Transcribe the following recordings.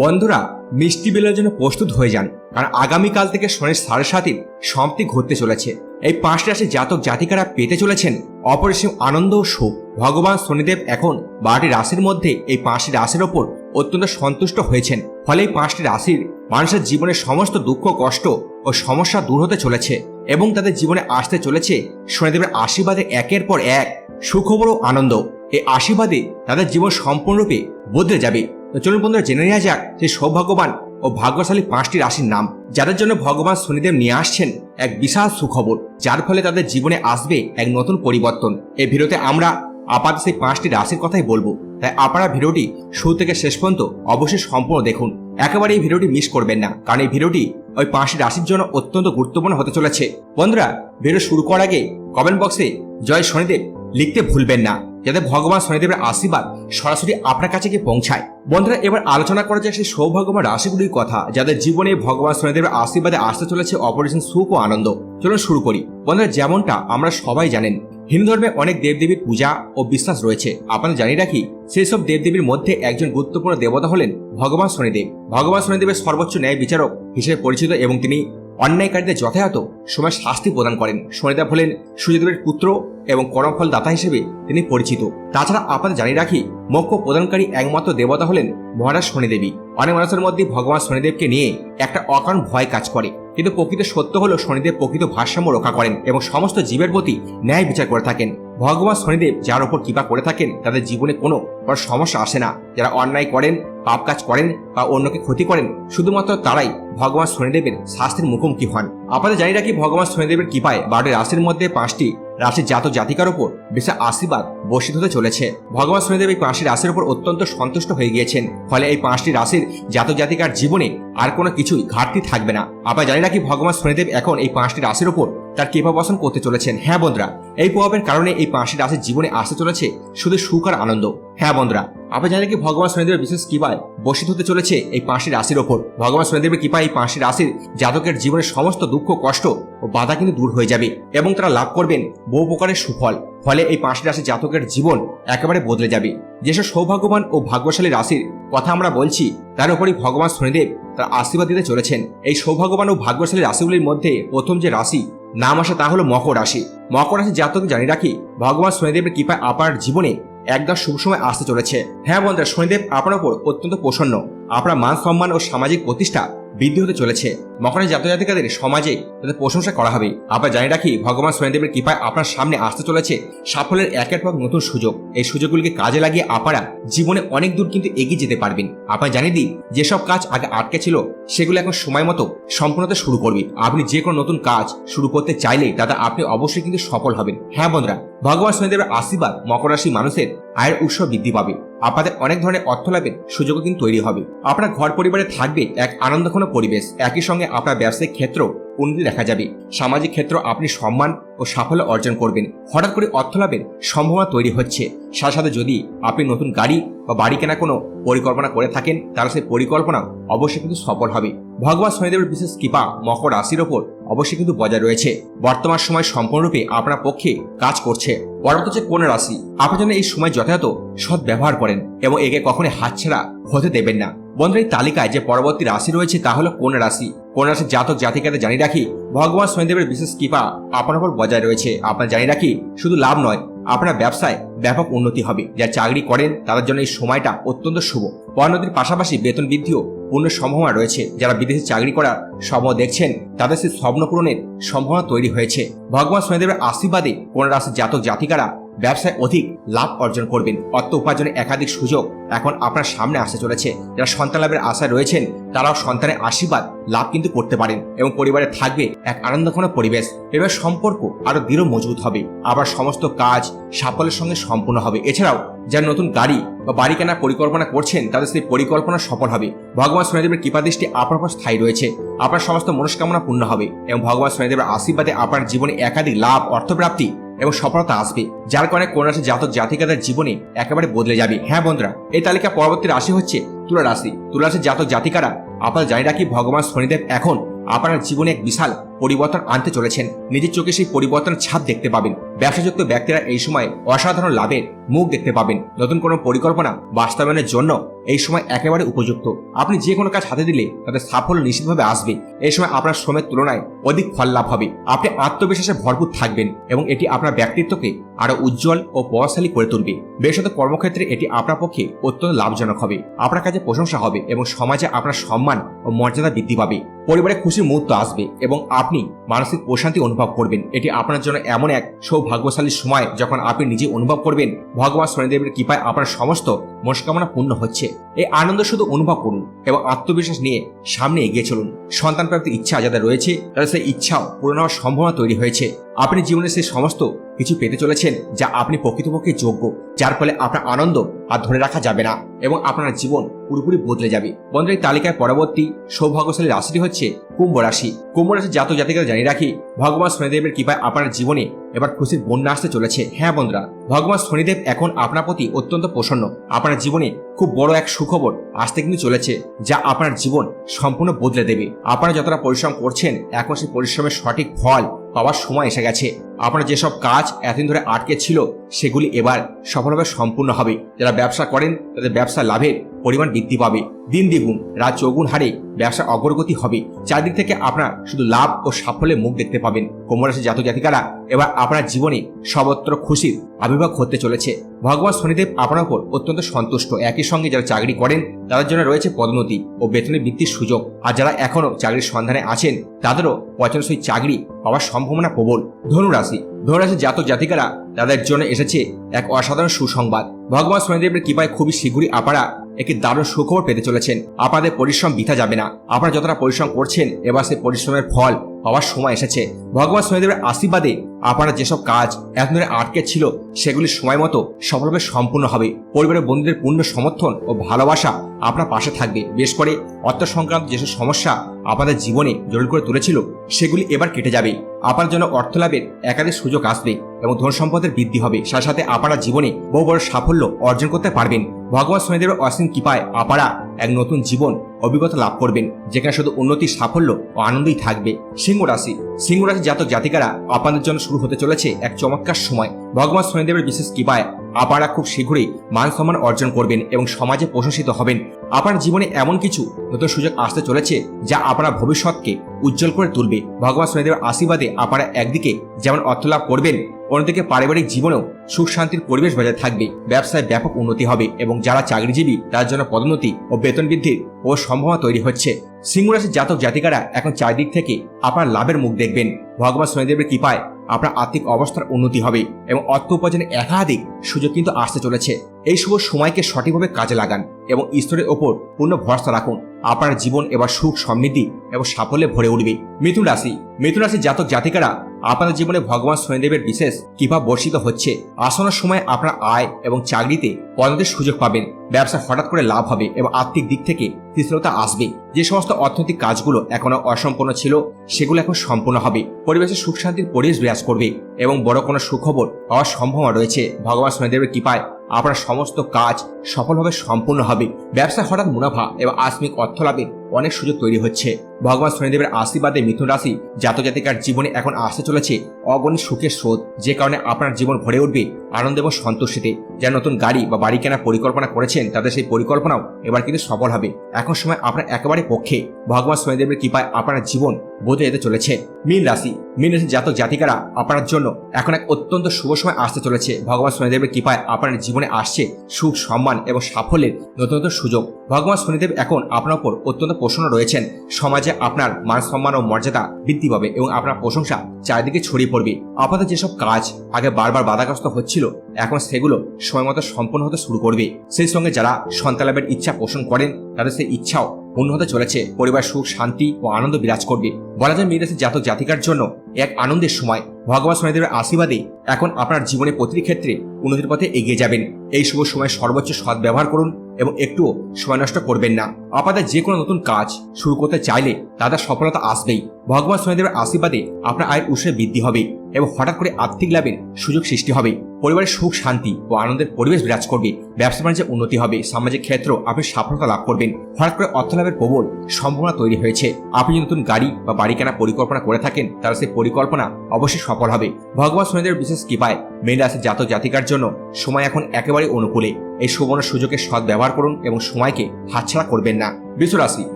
বন্ধুরা, মিষ্টি বেলার জন্য প্রস্তুত হয়ে যান, কারণ আগামীকাল থেকে শনির সাড়ে সাতির সমাপ্তি ঘটতে চলেছে। এই পাঁচটি রাশি জাতক জাতিকারা পেতে চলেছেন অপরিসীম আনন্দ ও সুখ ভগবান শনিদেব এখন বারোটি রাশির মধ্যে এই পাঁচটি রাশির ওপর অত্যন্ত সন্তুষ্ট হয়েছেন। ফলে এই পাঁচটি রাশির মানুষের জীবনের সমস্ত দুঃখ, কষ্ট ও সমস্যা দূর হতে চলেছে এবং তাদের জীবনে আসতে চলেছে শনিদেবের আশীর্বাদে একের পর এক সুখবর ও আনন্দ। এই আশীর্বাদে তাদের জীবন সম্পূর্ণরূপে বদলে যাবে। তো চলুন বন্ধুরা, জেনে নেওয়া যাক সেই সৌভাগ্যবান ও ভাগ্যশালী পাঁচটি রাশির নাম, যাদের জন্য ভগবান শনিদেব নিয়ে আসছেন এক বিশাল সুখবর, যার ফলে তাদের জীবনে আসবে এক নতুন পরিবর্তন। এই ভিডিওতে আমরা আপাতত সেই পাঁচটি রাশির কথাই বলব। তাই আপনারা ভিডিওটি শুরু থেকে শেষ পর্যন্ত অবশ্যই সম্পূর্ণ দেখুন। একেবারে এই ভিডিওটি মিস করবেন না, কারণ এই ভিডিওটি ওই পাঁচটি রাশির জন্য অত্যন্ত গুরুত্বপূর্ণ হতে চলেছে। বন্ধুরা, ভিডিও শুরু করার আগে কমেন্ট বক্সে জয় শনিদেব লিখতে ভুলবেন না। যাতে ভগবান শনিদেবের আশীর্বাদ সরাসরি আপনার কাছে গিয়ে পৌঁছায়। বন্ধুরা, এবার আলোচনা করা যায় সেই সৌভাগ্যবান রাশিগুলির কথা, যাদের জীবনে ভগবান শনিদেবের আশীর্বাদে আসতে চলেছে অপারেশন সুখ ও আনন্দ। চলুন শুরু করি। বন্ধুরা, যেমনটা আমরা সবাই জানেন, হিন্দু ধর্মে অনেক দেবদেবীর পূজা ও বিশ্বাস রয়েছে। আপনাদের জানিয়ে রাখি সেই সব দেবদেবীর মধ্যে একজন গুরুত্বপূর্ণ দেবতা হলেন ভগবান শনিদেব। ভগবান শনিদেবের সর্বোচ্চ ন্যায় বিচারক হিসেবে পরিচিত এবং তিনি অন্যায়কারীদের যথাযথ সময় শাস্তি প্রদান করেন। শনিদেব হলেন সূর্যদেবের পুত্র এবং কর্মফল দাতা হিসেবে তিনি পরিচিত। তাছাড়া আপনাদের জানিয়ে রাখি, মোক্ষ প্রদানকারী একমাত্র দেবতা হলেন মহারাজ শনিদেবী অনেক মানুষের মধ্যে ভগবান শনিদেবকে নিয়ে একটা অকারণ ভয় কাজ করে। কিন্তু প্রকৃত সত্য হলো শনিদেব প্রকৃত ভারসাম্য রক্ষা করেন এবং সমস্ত জীবের প্রতি ন্যায় বিচার করে থাকেন। ভগবান শনিদেব যার ওপর কৃপা করে থাকেন, তাদের জীবনে কোনো বড় সমস্যা আসে না। যারা অন্যায় করেন, পাপ কাজ করেন বা অন্যকে ক্ষতি করেন, শুধুমাত্র তারাই ভগবান শনিদেবের শাস্তির মুখোমুখি হন। আপনাদের জানি রাখি, ভগবান শনিদেবের কৃপায় বারোটি রাশির মধ্যে পাঁচটি রাশির জাত জাতিকার উপর বিশাল আশীর্বাদ বর্ষিত হতে চলেছে। ভগবান শনিদেব এই পাঁচটি রাশির উপর অত্যন্ত সন্তুষ্ট হয়ে গিয়েছেন। ফলে এই পাঁচটি রাশির জাত জাতিকার জীবনে আর কোনো কিছুই ঘাটতি থাকবে না। আবার জানি নাকি ভগবান শনিদেব এখন এই পাঁচটি রাশির উপর তার কৃপা বসন করতে চলেছেন? হ্যাঁ বন্ধুরা, এই প্রভাবের কারণে এই পাঁচটি রাশির জীবনে আসতে চলেছে শুধু সুখ আর আনন্দ। হ্যাঁ বন্ধুরা আপনি জানেন কি ভগবান শনিদেবের বিশেষ কৃপায় বর্ষিত হতে চলেছে এই পাঁচটি রাশির ওপর। ভগবান শনিদেবের কৃপায় এই পাঁচটি রাশির জাতকের জীবনের সমস্ত দুঃখ, কষ্ট ও বাধা কিন্তু দূর হয়ে যাবে এবং তারা লাভ করবেন বহু প্রকারের সুফল। ফলে এই পাঁচটি রাশির জাতকের জীবন একেবারে বদলে যাবে। যেসব সৌভাগ্যবান ও ভাগ্যশালী রাশির কথা আমরা বলছি, তার উপরই ভগবান শনিদেব তার আশীর্বাদ দিতে চলেছেন। এই সৌভাগ্যবান ও ভাগ্যশালী রাশিগুলির মধ্যে প্রথম যে রাশি, নাম আসে তা হলো মকর রাশি। মকর রাশি জাতক জানি রাখি ভগবান শনিদেবের কৃপায় আপনার জীবনে একদম শুভ সময় আসতে চলেছে। হ্যাঁ বন্ধুরা, শনিদেব আপনার উপর অত্যন্ত প্রসন্ন। আপনার মান সম্মান ও সামাজিক প্রতিষ্ঠা বৃদ্ধি হতে চলেছে। মকরের জাতক জাতিকাদের সমাজে তাদের প্রশংসা করা হবে। আবার জানি রাখি, ভগবান শনিদেবের কৃপায় আপনার সামনে আসতে চলেছে সাফল্যের একের পর নতুন সুযোগ। এই সুযোগগুলিকে কাজে লাগিয়ে আপনারা জীবনে অনেক দূর কিন্তু এগিয়ে যেতে পারবেন। আপনার জানিয়ে দিই, যেসব কাজ আগে আটকে ছিল, সেগুলো এখন সময় মতো সম্পূর্ণতা শুরু করবে। আপনি যে কোনো নতুন কাজ শুরু করতে চাইলে দাদা আপনি অবশ্যই কিন্তু সফল হবেন। হ্যাঁ বন্ধুরা, ভগবান শনিদেবের আশীর্বাদ মকর রাশি মানুষের আয়ের উৎস বৃদ্ধি পাবে। আপনাদের অনেক ধরনের অর্থ লাভের সুযোগও কিন্তু তৈরি হবে। আপনার ঘর পরিবারে থাকবে এক আনন্দঘন পরিবেশ। একই সঙ্গে আপনার ব্যবসায়িক ক্ষেত্র উন্নতি দেখা যাবে। সামাজিক ক্ষেত্র আপনি সম্মান ও সাফল্য অর্জন করবেন। হঠাৎ করে অর্থ লাভের সম্ভাবনা তৈরি হচ্ছে। সাথে সাথে যদি আপনি নতুন গাড়ি বা বাড়ি কেনা কোনো পরিকল্পনা করে থাকেন, তাহলে সেই পরিকল্পনা অবশ্যই কিন্তু সফল হবে। ভগবান শনিদেবের বিশেষ কৃপা, মকর রাশির ওপর অবশ্যই কিন্তু বজায় রয়েছে। বর্তমান সময় সম্পূর্ণরূপে আপনার পক্ষে কাজ করছে। পরবর্তী হচ্ছে কোন রাশি। আপনি যেন এই সময় যথাযথ সৎ ব্যবহার করেন এবং একে কখনোই হাতছাড়া হতে দেবেন না। বন্ধুর এই তালিকায় যে পরবর্তী রাশি রয়েছে তা হলো কোন রাশি? কোন রাশির জাতক জাতিকাদের জানিয়ে রাখি, ভগবান শনিদেবের বিশেষ কৃপা আপনার উপর বজায় রয়েছে। আপনার জানিয়ে রাখি, শুধু লাভ নয়, আপনার ব্যবসায় ব্যাপক উন্নতি হবে। যারা চাকরি করেন, তাদের জন্য এই সময়টা অত্যন্ত শুভ। পরিণতির পাশাপাশি বেতন বৃদ্ধিও পূর্ণ সম্ভাবনা রয়েছে। যারা বিদেশে চাকরি করার স্বপ্ন দেখছেন, তাদের সেই স্বপ্ন পূরণের সম্ভাবনা তৈরি হয়েছে। ভগবান শনিদেবের আশীর্বাদে কোন রাশির জাতক জাতিকারা ব্যবসায় অধিক লাভ অর্জন করবেন। অর্থ উপার্জনের একাধিক সুযোগ এখন আপনার সামনে আসতে চলেছে। যারা সন্তান লাভের আশায় রয়েছেন, তারাও সন্তানের আশীর্বাদ লাভ কিন্তু করতে পারেন এবং পরিবারে থাকবে এক আনন্দঘন পরিবেশ। এবার সম্পর্ক আরও দৃঢ় মজবুত হবে। আবার সমস্ত কাজ সাফল্যের সঙ্গে সম্পূর্ণ হবে। এছাড়াও যারা নতুন গাড়ি বা বাড়ি কেনার পরিকল্পনা করছেন, তাদের সেই পরিকল্পনা সফল হবে। ভগবান শনিদেবের কৃপাদৃষ্টি আপনার উপর স্থায়ী রয়েছে। আপনার সমস্ত মনস্কামনা পূর্ণ হবে এবং ভগবান শনিদেবের আশীর্বাদে আপনার জীবনে একাধিক লাভ, অর্থপ্রাপ্তি এবং সফলতা আসবে। যার কারণে কোন রাশি জাতক জাতিকাদের জীবনে একেবারে বদলে যাবে। হ্যাঁ বন্ধুরা, এই তালিকা পরবর্তী রাশি হচ্ছে তুলা রাশি। তুলা রাশির জাতক জাতিকারা, আপনার জানি রাখি ভগবান শনিদেব এখন আপনার জীবনে এক বিশাল পরিবর্তন আনতে চলেছেন। নিজের চোখে সেই পরিবর্তনের ছাপ দেখতে পাবেন। ব্যবসাযুক্ত ব্যক্তিরা এই সময় অসাধারণ লাভের মুখ দেখতে পাবেন। নতুন কোনো পরিকল্পনা বাস্তবায়নের জন্য এই সময় একেবারে উপযুক্ত। আপনি যে কোনো কাজ হাতে দিলে তাদের সাফল্য নিশ্চিতভাবে আসবে। এই সময় আপনার শ্রমের তুলনায় অধিক ফল লাভ হবে। আপনি আত্মবিশ্বাসে ভরপুর থাকবেন এবং এটি আপনার ব্যক্তিত্বকে আরও উজ্জ্বল ও প্রভাবশালী করে তুলবে। বিশেষত কর্মক্ষেত্রে এটি আপনার পক্ষে অত্যন্ত লাভজনক হবে। আপনার কাছে প্রশংসা হবে এবং সমাজে আপনার সম্মান ও মর্যাদা বৃদ্ধি পাবে। পরিবারে খুশির মুহূর্ত আসবে এবং আপনি মানসিক প্রশান্তি অনুভব করবেন। এটি আপনার জন্য এমন এক সৌভাগ্যশালী সময় যখন আপনি নিজে অনুভব করবেন, ভগবান শনিদেবের কৃপায় আপনার সমস্ত মনস্কামনা পূর্ণ হচ্ছে। এই আনন্দ শুধু অনুভব করুন এবং আত্মবিশ্বাস নিয়ে সামনে এগিয়ে চলুন। সন্তান প্রাপ্তির ইচ্ছা যাদের রয়েছে, তাদের সেই ইচ্ছাও পূরণ হওয়ার সম্ভাবনা তৈরি হয়েছে। আপনি জীবনে সেই সমস্ত কিছু পেতে চলেছেন যা আপনি প্রকৃতপক্ষে যোগ্য, যার ফলে আপনার আনন্দ আর ধরে রাখা যাবে না এবং আপনার জীবন পুরোপুরি বদলে যাবে। বন্ধুর, এই তালিকায় পরবর্তী সৌভাগ্যশালী রাশিটি হচ্ছে কুম্ভ রাশি। কুম্ভ রাশি জাতক জাতিকারা জানিয়ে রাখি, ভগবান শনিদেবের কৃপায় আপনার জীবনে এবার খুশির বন্যা আসতে চলেছে। হ্যাঁ বন্ধুরা, ভগবান শনিদেব এখন আপনার প্রতি অত্যন্ত প্রসন্ন। আপনার জীবনে খুব বড় এক সুখবর আসতে কিন্তু চলেছে, যা আপনার জীবন সম্পূর্ণ বদলে দেবে। আপনারা যতটা পরিশ্রম করছেন, এখন সেই পরিশ্রমের সঠিক ফল পাওয়ার সময় এসে গেছে। আপনার যেসব কাজ এতদিন ধরে আটকে ছিল সেগুলি এবার সফলভাবে সম্পূর্ণ হবে। যারা ব্যবসা করেন, তাদের ব্যবসা লাভের পরিমাণ বৃদ্ধি পাবে। দিন দ্বিগুণ রাত চৌগুণ হারে ব্যবসা অগ্রগতি হবে। চারদিক থেকে আপনার শুধু লাভ ও সাফল্যের মুখ দেখতে পাবেন। কোমরাশি জাতক জাতিকারা এবার আপনার জীবনে সর্বত্র খুশির আবির্ভাব হতে চলেছে। ভগবান শনিদেব আপনার উপর অত্যন্ত সন্তুষ্ট। একই সঙ্গে যারা চাকরি করেন, তাদের জন্য রয়েছে পদোন্নতি ও বেতনের বৃদ্ধির সুযোগ। আর যারা এখনও চাকরির সন্ধানে আছেন, তাদেরও পছন্দসই চাকরি পাওয়ার সম্ভাবনা প্রবল। ধনুরাশি ধনুরাশি জাতক জাতিকারা, তাদের জন্য এসেছে এক অসাধারণ সুসংবাদ। ভগবান শনিদেবের কৃপায় খুবই শীঘ্রই আপনারা একটি দারুণ সুখবর পেতে চলেছেন। আপনাদের পরিশ্রম বৃথা যাবে না। আপনারা যতটা পরিশ্রম করছেন, এবার সেই পরিশ্রমের ফল পাওয়ার সময় এসেছে। ভগবান শনিদেবের আশীর্বাদে আপনারা যেসব কাজ এত ধরে আটকে ছিল, সেগুলি সময় মতো সফলভাবে সম্পূর্ণ হবে। পরিবারের বন্ধুদের পূর্ণ সমর্থন ও ভালোবাসা আপনার পাশে থাকবে। বেশ করে অর্থ সংক্রান্ত যেসব সমস্যা আপনাদের জীবনে জরুরি করে তুলেছিল, সেগুলি এবার কেটে যাবে। আপনার জন্য অর্থ লাভের একাধিক সুযোগ আসবে এবং ধন সম্পদের বৃদ্ধি হবে। সাথে সাথে আপনারা জীবনে বহু বড় সাফল্য অর্জন করতে পারবেন। ভগবান শনিদেবের অসীম কৃপায় আপনারা এক নতুন জীবন, অভিজ্ঞতা লাভ করবেন, যেখানে শুধু উন্নতি সাফল্য ও আনন্দই থাকবে। সিংহ রাশি সিংহ রাশি জাতক জাতিকারা আপনাদের জন্য শুরু হতে চলেছে এক চমৎকার সময়। ভগবান শনিদেবের বিশেষ কৃপায় আপনারা খুব শীঘ্রই মান সম্মান অর্জন করবেন এবং সমাজে প্রশংসিত হবেন। আপনার জীবনে এমন কিছু নতুন সুযোগ আসতে চলেছে যা আপনার ভবিষ্যৎকে উজ্জ্বল করে তুলবে। ভগবান শনিদেবের আশীর্বাদে আপনারা একদিকে যেমন অর্থ লাভ করবেন, অন্যদিকে পারিবারিক জীবনেও সুখ শান্তির পরিবেশ বজায় থাকবে। ব্যবসায় ব্যাপক উন্নতি হবে এবং যারা চাকরিজীবী, তার জন্য পদোন্নতি ও বেতন বৃদ্ধির ও সম্ভাবনা তৈরি হচ্ছে। সিংহরাশির জাতক জাতিকারা এখন চারদিক থেকে আপনার লাভের মুখ দেখবেন। ভগবান শনিদেবের কৃপায় আপনার আর্থিক অবস্থার উন্নতি হবে এবং অর্থ উপার্জনের একাধিক সুযোগ কিন্তু আসতে চলেছে। এই শুভ সময়কে সঠিকভাবে কাজে লাগান এবং ঈশ্বরের ওপর পূর্ণ ভরসা রাখুন। আপনার জীবন এবার সুখ, সমৃদ্ধি এবং সাফল্যে ভরে উঠবে। মিথুন রাশি। মিথুন রাশির জাতক জাতিকারা আপনাদের জীবনে ভগবান শনিদেবের বিশেষ কৃপা বর্ষিত হচ্ছে। আসন্ন সময় আপনার আয় এবং চাকরিতে পদোন্নতির সুযোগ পাবেন। ব্যবসা হঠাৎ করে লাভ হবে এবং আর্থিক দিক থেকে স্থিরতা আসবে। যে সমস্ত অর্থনৈতিক কাজগুলো এখনও অসম্পূর্ণ ছিল, সেগুলো এখন সম্পূর্ণ হবে। পরিবেশে সুখ শান্তির পরিবেশ বিরাজ করবে এবং বড় কোনো সুখবর পাওয়ার সম্ভাবনা রয়েছে। ভগবান শনিদেবের কৃপায় আপনার সমস্ত কাজ সফলভাবে সম্পূর্ণ হবে। ব্যবসা হঠাৎ মুনাফা এবং আসমিক অর্থ লাভের অনেক সুযোগ তৈরি হচ্ছে। ভগবান শনিদেবের আশীর্বাদে মিথুন রাশি জাতজাতিকার জীবনে এখন আসতে চলেছে অগণিত সুখের স্রোত, যে কারণে আপনার জীবন ভরে উঠবে আনন্দ এবং সন্তুষ্টিতে। যারা নতুন গাড়ি বা বাড়ি কেনার পরিকল্পনা করেছেন, তাদের সেই পরিকল্পনাও এবার কিন্তু সফল হবে। এখন সময় আপনার একেবারে পক্ষে। ভগবান শনিদেবের কৃপায় আপনার জীবন বদলে যেতে চলেছে। মীন রাশি মীন রাশি জাতক জাতিকারা আপনার জন্য এখন এক অত্যন্ত শুভ সময় আসতে চলেছে। ভগবান শনিদেবের কৃপায় আপনার জীবনে আসছে সুখ, সম্মান এবং সাফল্যের নতুন নতুন সুযোগ। ভগবান শনিদেব এখন আপনার উপর অত্যন্ত প্রসন্ন রয়েছেন, সমাজে আপনার মান সম্মান ও মর্যাদা বৃদ্ধি পাবে এবং আপনার প্রশংসা চারিদিকে ছড়িয়ে পড়বে। আপনাদের যেসব কাজ আগে বারবার বাধাগ্রস্ত হচ্ছিল, এখন সেগুলো সময় মতো সম্পূর্ণ হতে শুরু করবে। সেই সঙ্গে যারা সন্তান লাভের ইচ্ছা পোষণ করেন, তাদের সেই ইচ্ছাও পূর্ণ হতে চলেছে। পরিবার সুখ, শান্তি ও আনন্দ বিরাজ করবে। বলা যায়, মেয়েদের জাতক জাতিকার জন্য এক আনন্দের সময় ভগবান শনিদেবের আশীর্বাদে এখন আপনার জীবনে প্রতিটি ক্ষেত্রে উন্নতির পথে এগিয়ে যাবেন। এই শুভ সময় সর্বোচ্চ সৎ ব্যবহার করুন এবং একটুও সময় নষ্ট করবেন না। আপনাদের যে কোনো নতুন কাজ শুরু করতে চাইলে তাদের সফলতা আসবেই। ভগবান শনিদেবের আশীর্বাদে আপনার আয়ের উৎসে বৃদ্ধি হবে এবং হঠাৎ করে আর্থিক লাভের সুযোগ সৃষ্টি হবে। পরিবারের সুখ, শান্তি ও আনন্দের পরিবেশ বিরাজ করবে। ব্যবসা বাণিজ্যে উন্নতি হবে। সামাজিক ক্ষেত্র আপনি সফলতা লাভ করবেন। হঠাৎ করে অর্থ লাভের প্রবল সম্ভাবনা তৈরি হয়েছে। আপনি নতুন গাড়ি বা বাড়ি কেনার পরিকল্পনা করে থাকেন, তাহলে সেই পরিকল্পনা অবশ্যই সফল হবে। ভগবান শনিদেবের বিশেষ কৃপায় মেন রাশির জাতক জাতিকার জন্য। সময় এখন একেবারে অনুকূলে। এই সুবর্ণ সুযোগের সৎ ব্যবহার করুন এবং সময়কে হাতছাড়া করবেন না। বিশ্বরাশি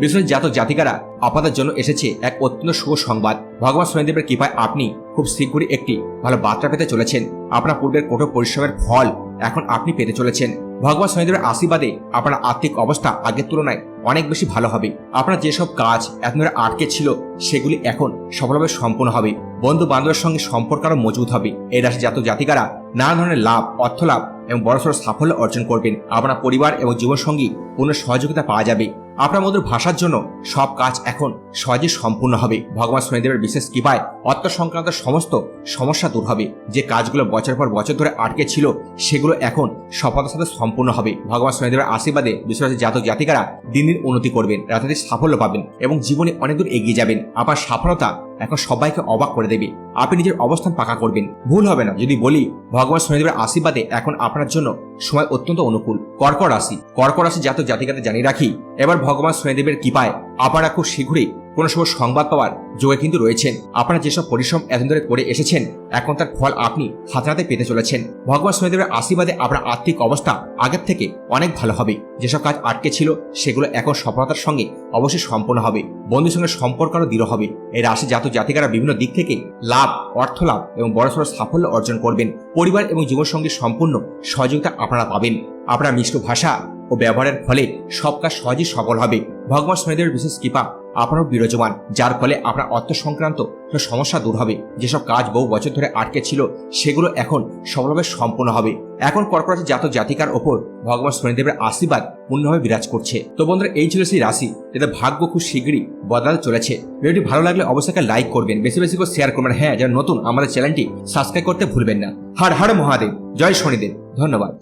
বিশ্বরাশি জাতক জাতিকারা আপনাদের জন্য এসেছে এক অত্যন্ত শুভ সংবাদ। ভগবান শনিদেবের কৃপায় আপনি খুব শীঘ্রই একটি ভালো বার্তা পেতে চলেছেন। আপনার পূর্বের কঠোর পরিশ্রমের ফল এখন আপনি পেতে চলেছেন। ভগবান শনিদেবের আশীর্বাদে আপনার আর্থিক অবস্থা আগের তুলনায় অনেক বেশি ভালো হবে। আপনার যেসব কাজ এত আটকে ছিল, সেগুলি এখন সফলভাবে সম্পূর্ণ হবে। বন্ধু বান্ধবের সঙ্গে সম্পর্ক আরও মজবুত হবে। এই রাশি জাতক জাতিকারা নানা ধরনের লাভ, অর্থ লাভ এবং বড় বড়সড় সাফল্য অর্জন করবেন। আপনার পরিবার এবং জীবনসঙ্গী পূর্ণ সহযোগিতা পাওয়া যাবে। আপনার মধুর ভাষার জন্য সব কাজ এখন সহজে সম্পূর্ণ হবে। ভগবান শনিদেবের বিশেষ কৃপায় অর্থ সংক্রান্ত সমস্ত সমস্যা দূর হবে। যে কাজগুলো বছর পর বছর ধরে আটকে ছিল, সেগুলো এখন সফলতার সাথে সম্পূর্ণ হবে। ভগবান শনিদেবের আশীর্বাদে বিশ্বরাশি জাতক জাতিকারা দিন দিন উন্নতি করবেন, রাতারাতি সাফল্য পাবেন এবং জীবনে অনেক দূর এগিয়ে যাবেন। আপনার সফলতা এখন সবাইকে অবাক করে দেবে। আপনি নিজের অবস্থান পাকা করবেন। ভুল হবে না। যদি বলি, ভগবান শনিদেবের আশীর্বাদে এখন আপনার জন্য সময় অত্যন্ত অনুকূল। কর্কর রাশি। কর্কট রাশি জাতক জাতিকাতে জানিয়ে রাখি, এবার ভগবান শনিদেবের কৃপায় আপনারা খুব শীঘ্রই কোনো সময় সংবাদ পাওয়ার যোগে কিন্তু রয়েছেন। আপনারা যেসব পরিশ্রম এতদিন ধরে করে এসেছেন, এখন তার ফল আপনি হাতে পেতে চলেছেন। ভগবান শনিদেবের আশীর্বাদে আপনার আর্থিক অবস্থা আগের থেকে অনেক ভালো হবে। যেসব কাজ আটকে ছিল, সেগুলো এখন সফলতার সঙ্গে অবশ্যই সম্পন্ন হবে। বন্ধুর সঙ্গে সম্পর্ক আরও দৃঢ় হবে। এই রাশি জাতক জাতিকারা বিভিন্ন দিক থেকে লাভ, অর্থ লাভ এবং বড় বড়সড় সাফল্য অর্জন করবেন। পরিবার এবং জীবনসঙ্গী সম্পূর্ণ সহযোগিতা আপনারা পাবেন। আপনার মিষ্ট ভাষা ও ব্যবহারের ফলে সব কাজ সহজেই সফল হবে। ভগবান শনিদেবের বিশেষ কৃপা আপনারও বিরাজমান, যার ফলে আপনার অর্থ সংক্রান্ত সমস্যা দূর হবে। যেসব কাজ বহু বছর ধরে আটকে ছিল, সেগুলো এখন সফলভাবে সম্পূর্ণ হবে। এখন কর্কট জাতক জাতিকার ওপর ভগবান শনিদেবের আশীর্বাদ পূর্ণভাবে বিরাজ করছে। তো বন্ধুরা, এই ছিল সেই রাশি, যাদের ভাগ্য খুব শীঘ্রই বদলাতে চলেছে। ভিডিওটি ভালো লাগলে অবশ্যই লাইক করবেন, বেশি বেশি করে শেয়ার করবেন। হ্যাঁ যারা নতুন, আমাদের চ্যানেলটি সাবস্ক্রাইব করতে ভুলবেন না। হর হর মহাদেব, জয় শনিদেব, ধন্যবাদ।